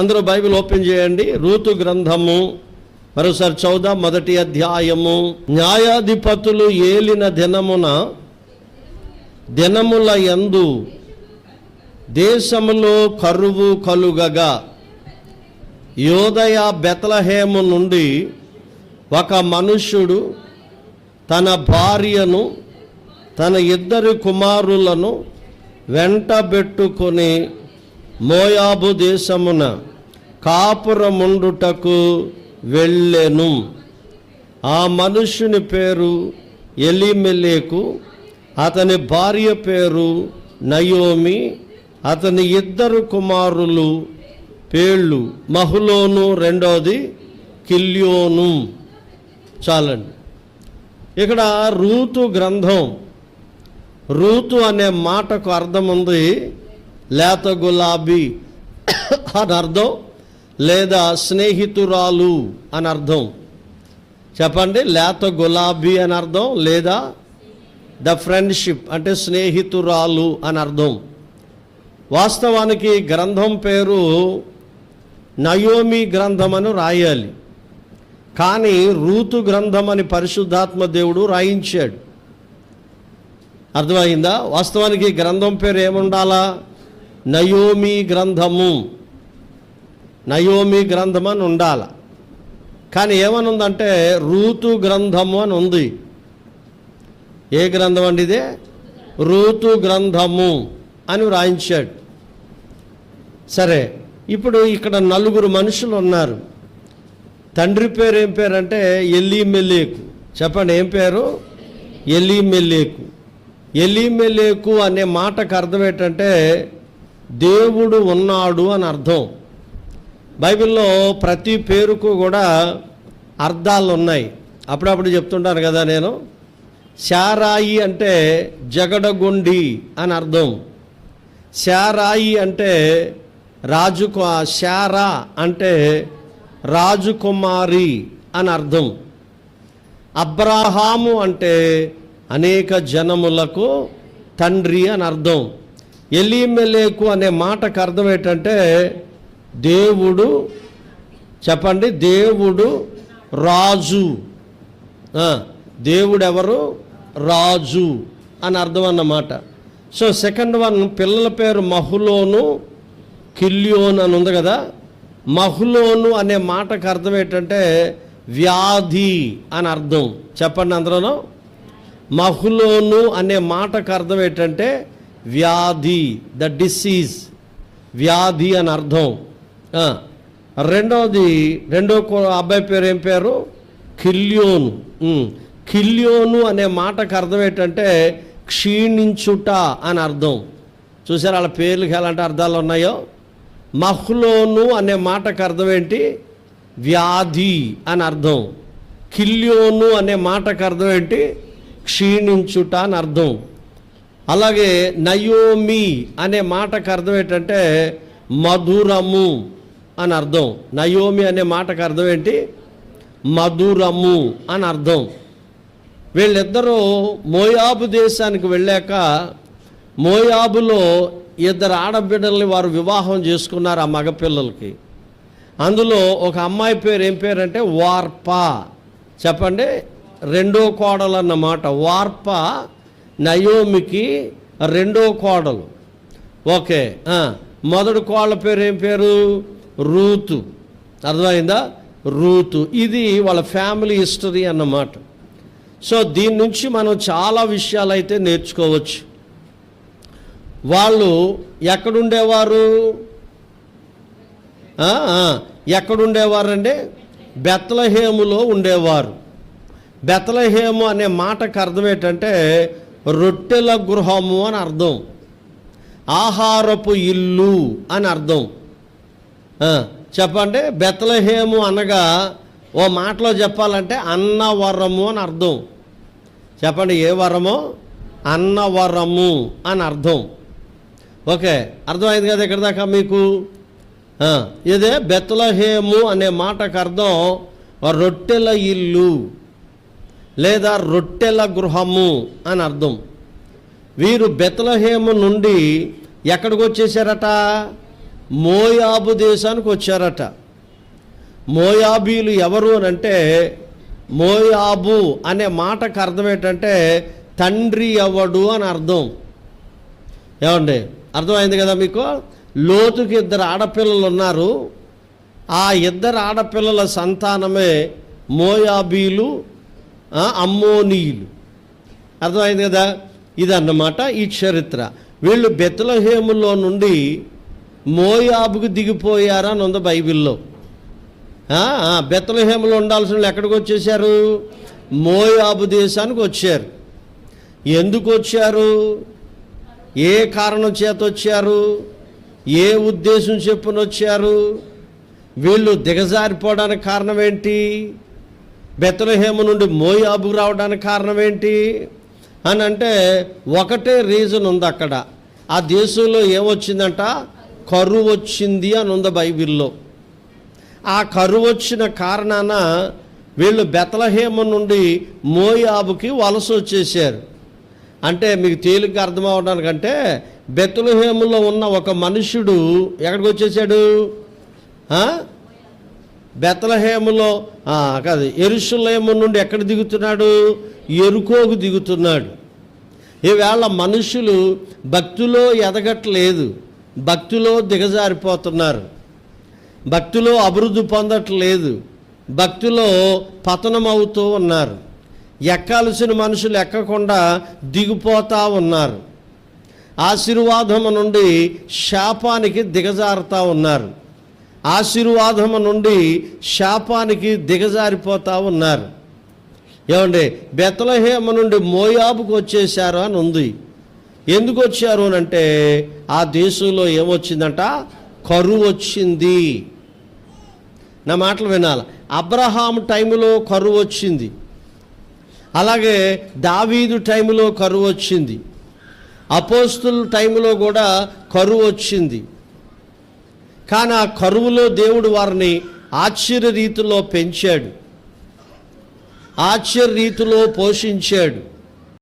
అందరూ Bible open చేయండి. Ruth గ్రంథము మరోసారి చౌదా మొదటి అధ్యాయము. న్యాయాధిపతులు ఏలిన దినమున దినముల యందు దేశములో కరువు కలుగగా యోదయ బెతలహేము నుండి ఒక మనుష్యుడు తన భార్యను తన ఇద్దరు కుమారులను వెంటబెట్టుకొని మోయాబు దేశమున కాపురముండుటకు వెళ్ళెను. ఆ మనుష్యుని పేరు ఎలిమెలేకు అతని భార్య పేరు నయోమి అతని ఇద్దరు కుమారులు పేళ్ళు మహులోను రెండోది కిల్యోను. చాలండి. ఇక్కడ రూతు గ్రంథం రూతు అనే మాటకు అర్థం ఉంది లేత గులాబీ అని అర్థం లేదా స్నేహితురాలు అని అర్థం. చెప్పండి లేత గులాబీ అని అర్థం లేదా ద ఫ్రెండ్షిప్ అంటే స్నేహితురాలు అని అర్థం. వాస్తవానికి గ్రంథం పేరు నయోమి గ్రంథం అని రాయాలి. కానీ రూతు గ్రంథం అని పరిశుద్ధాత్మ దేవుడు రాయించాడు. అర్థమైందా? వాస్తవానికి గ్రంథం పేరు ఏముండాలా? నయోమి గ్రంథము. నయోమి గ్రంథం అని ఉండాల. కానీ ఏమని ఉందంటే రూతు గ్రంథము అని ఉంది. ఏ గ్రంథం అండి ఇదే? రూతు గ్రంథము అని వ్రాయించాడు. సరే ఇప్పుడు ఇక్కడ నలుగురు మనుషులు ఉన్నారు. తండ్రి పేరు ఏం పేరు అంటే ఎల్లీమెల్లేకు. చెప్పండి ఏం పేరు? ఎల్లిమెల్లేకు. ఎల్లిమెల్లేకు అనే మాటకు అర్థం ఏంటంటే దేవుడు ఉన్నాడు అని అర్థం. బైబిల్లో ప్రతి పేరుకు కూడా అర్థాలు ఉన్నాయి అప్పుడప్పుడు చెప్తుంటాను కదా నేను శారాయి అంటే జగడగొండి అని అర్థం. శారాయి అంటే రాజు శారా అంటే రాజకుమారి అని అర్థం. అబ్రాహాము అంటే అనేక జనములకు తండ్రి అని అర్థం. ఎలిమెలేకు అనే మాటకు అర్థం ఏంటంటే దేవుడు చెప్పండి దేవుడు రాజు. దేవుడు ఎవరు రాజు అని అర్థం అన్నమాట. సో సెకండ్ వన్ పిల్లల పేరు మహులోను కిల్యోన్ అని ఉంది కదా. మహులోను అనే మాటకు అర్థం ఏంటంటే వ్యాధి అని అర్థం. చెప్పండి అందరూ మహులోను అనే మాటకు అర్థం ఏంటంటే వ్యాధి ద డిసీజ్ వ్యాధి అని అర్థం. రెండవది రెండో అబ్బాయి పేరు ఏం పేరు? కిల్యోను. కిల్యోను అనే మాటకు అర్థం ఏంటంటే క్షీణించుట అని అర్థం. చూసారు వాళ్ళ పేర్లకి ఎలాంటి అర్థాలు ఉన్నాయో? మహ్లోను అనే మాటకు అర్థం ఏంటి? వ్యాధి అని అర్థం. కిల్యోను అనే మాటకు అర్థం ఏంటి? క్షీణించుట అని అర్థం. అలాగే నయోమి అనే మాటకు అర్థం ఏంటంటే మధురము అని అర్థం. నయోమి అనే మాటకు అర్థం ఏంటి? మధురము అని అర్థం. వీళ్ళిద్దరూ మోయాబు దేశానికి వెళ్ళాక మోయాబులో ఇద్దరు ఆడబిడ్డల్ని వారు వివాహం చేసుకున్నారు ఆ మగపిల్లలకి. అందులో ఒక అమ్మాయి పేరు ఏం పేరు అంటే వార్ప. చెప్పండి? రెండో కోడలు అన్నమాట వార్ప నయోమికి రెండో కోడలు. ఓకే మొదటి కోడల పేరు ఏం పేరు? రూతు. అర్థమైందా? రూతు. ఇది వాళ్ళ ఫ్యామిలీ హిస్టరీ అన్నమాట. సో దీని నుంచి మనం చాలా విషయాలు అయితే నేర్చుకోవచ్చు. వాళ్ళు ఎక్కడుండేవారు? ఆ, ఎక్కడుండేవారండి? బెత్తలహేములో ఉండేవారు. బెత్తలహేము అనే మాటకు అర్థం ఏంటంటే రొట్టెల గృహము అని అర్థం. ఆహారపు ఇల్లు అని అర్థం. చెప్పండి? బెత్తలహేము అనగా ఓ మాటలో చెప్పాలంటే అన్నవరము అని అర్థం. చెప్పండి ఏ వరమో? అన్నవరము అని అర్థం. ఓకే అర్థమైంది కదా ఇక్కడ దాకా మీకు? ఇదే బెత్తలహేము అనే మాటకు అర్థం రొట్టెల ఇల్లు. లేదా రొట్టెల గృహము అని అర్థం. వీరు బెతలహేము నుండి ఎక్కడికి వచ్చేసారట? మోయాబు దేశానికి వచ్చారట. మోయాబీలు ఎవరు అని అంటే మోయాబు అనే మాటకు అర్థం ఏంటంటే తండ్రి ఎవడు అని అర్థం. ఏమండి? అర్థమైంది కదా మీకు? లోతుకి ఇద్దరు ఆడపిల్లలు ఉన్నారు. ఆ ఇద్దరు ఆడపిల్లల సంతానమే మోయాబీలు అమ్మోనీయులు అర్థమైంది కదా? ఇదన్నమాట ఈ చరిత్ర. వీళ్ళు బెత్తలహేములో నుండి మోయాబుకు దిగిపోయారని ఉంది బైబిల్లో. ఆ, ఉండాల్సిన వాళ్ళు ఎక్కడికి వచ్చేసారు మోయాబు దేశానికి వచ్చారు. ఎందుకు వచ్చారు? ఏ కారణం చేత వచ్చారు? ఏ ఉద్దేశం చెప్పునొచ్చారు వీళ్ళు దిగజారిపోవడానికి కారణం ఏంటి? బెత్తలహేమ నుండి మోయాబు రావడానికి కారణం ఏంటి? అని అంటే ఒకటే రీజన్ ఉంది అక్కడ. ఆ దేశంలో ఏమొచ్చిందంట? కరువు వచ్చింది అని ఉంది బైబిల్లో. ఆ కరువు వచ్చిన కారణాన వీళ్ళు బెతలహేమ నుండి మోయాబుకి వలస వచ్చేసారు అంటే మీకు తేలిక అర్థం అవడానికంటే బెతలహేములో ఉన్న ఒక మనుషుడు ఎక్కడికి వచ్చేసాడు బెతలహేములో కాదు ఎరుషులేము నుండి ఎక్కడ దిగుతున్నాడు? ఎరుకోకు దిగుతున్నాడు. ఈవేళ మనుషులు భక్తిలో ఎదగట్లేదు. భక్తిలో దిగజారిపోతున్నారు. భక్తిలో అభివృద్ధి పొందట్లేదు. భక్తిలో పతనం అవుతూ ఉన్నారు. ఎక్కాల్సిన మనుషులు ఎక్కకుండా దిగిపోతూ ఉన్నారు. ఆశీర్వాదము నుండి శాపానికి దిగజారుతూ ఉన్నారు. ఆశీర్వాదము నుండి శాపానికి దిగజారిపోతూ ఉన్నారు ఏమండి బెతలహేమ నుండి మోయాబుకు వచ్చేశారు అని ఉంది. ఎందుకు వచ్చారు అని అంటే ఆ దేశంలో ఏమొచ్చిందంట? కరువు వచ్చింది. నా మాటలు వినాలి? అబ్రహాం టైంలో కరువు వచ్చింది. అలాగే దావీదు టైంలో కరువు వచ్చింది. అపోస్తుల టైంలో కూడా కరువు వచ్చింది. కానీ ఆ కరువులో దేవుడు వారిని ఆశ్చర్య రీతిలో పెంచాడు. ఆశ్చర్య రీతిలో పోషించాడు.